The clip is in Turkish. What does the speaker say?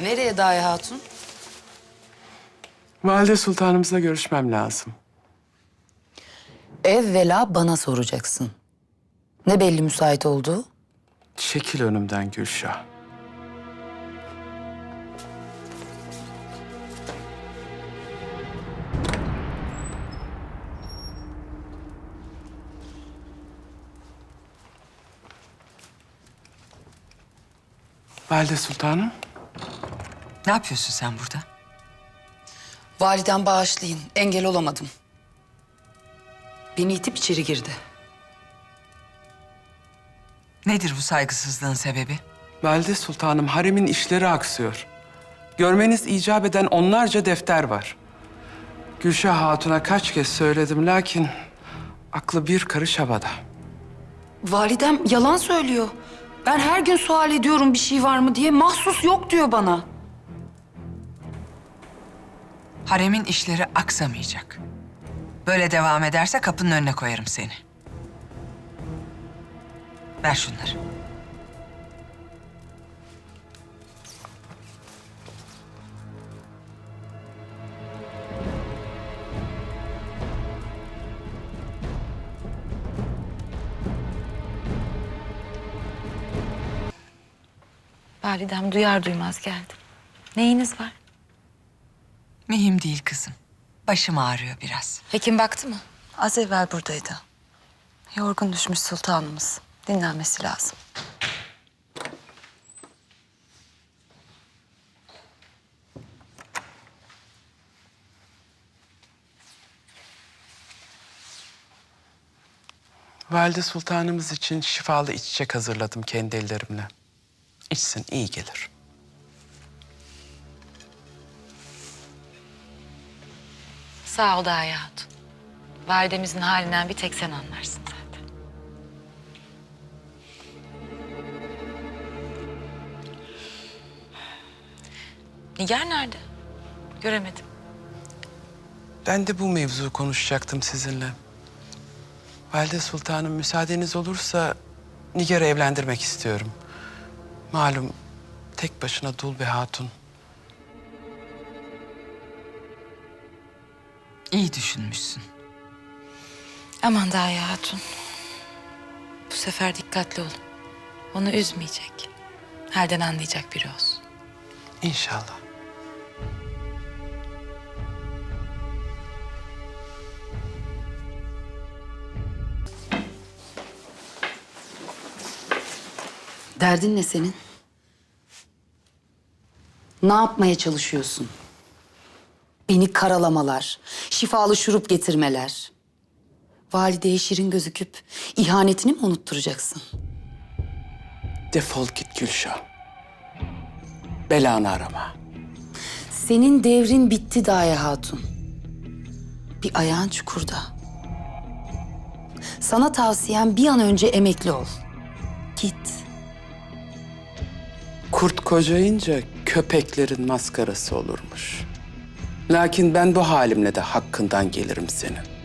Nereye Daye Hatun? Valide Sultanımızla görüşmem lazım. Evvela bana soracaksın. Ne belli müsait olduğu? Çekil önümden Gülşah. Valide Sultanım, Ne yapıyorsun sen burada? Validen bağışlayın. Engel olamadım. Beni itip içeri girdi. Nedir bu saygısızlığın sebebi? Valide Sultanım haremin işleri aksıyor. Görmeniz icap eden onlarca defter var. Gülşah Hatun'a kaç kez söyledim lakin aklı bir karış havada. Validem yalan söylüyor. Ben her gün sual ediyorum bir şey var mı diye. Mahsus yok diyor bana. Haremin işleri aksamayacak. Böyle devam ederse kapının önüne koyarım seni. Ver şunları. Validem duyar duymaz geldim. Neyiniz var? Mühim değil kızım. Başım ağrıyor biraz. Hekim baktı mı? Az evvel buradaydı. Yorgun düşmüş sultanımız. Dinlenmesi lazım. Valide Sultanımız için şifalı içecek hazırladım kendi ellerimle. İçsin iyi gelir. Sağ ol Daye Hatun. Validemizin halinden bir tek sen anlarsın zaten. Nigar nerede? Göremedim. Ben de bu mevzu konuşacaktım sizinle. Valide Sultanım müsaadeniz olursa Nigar'ı evlendirmek istiyorum. Malum tek başına dul bir hatun. İyi düşünmüşsün. Aman Daye Hatun. Bu sefer dikkatli olun. Onu üzmeyecek. Halden anlayacak biri olsun. İnşallah. Derdin ne senin? Ne yapmaya çalışıyorsun? Beni karalamalar, şifalı şurup getirmeler. Valideye şirin gözüküp ihanetini mi unutturacaksın? Defol git Gülşah. Belanı arama. Senin devrin bitti Daye Hatun. Bir ayağın çukurda. Sana tavsiyem bir an önce emekli ol. Git. Kurt kocayınca köpeklerin maskarası olurmuş. Lakin ben bu halimle de hakkından gelirim senin.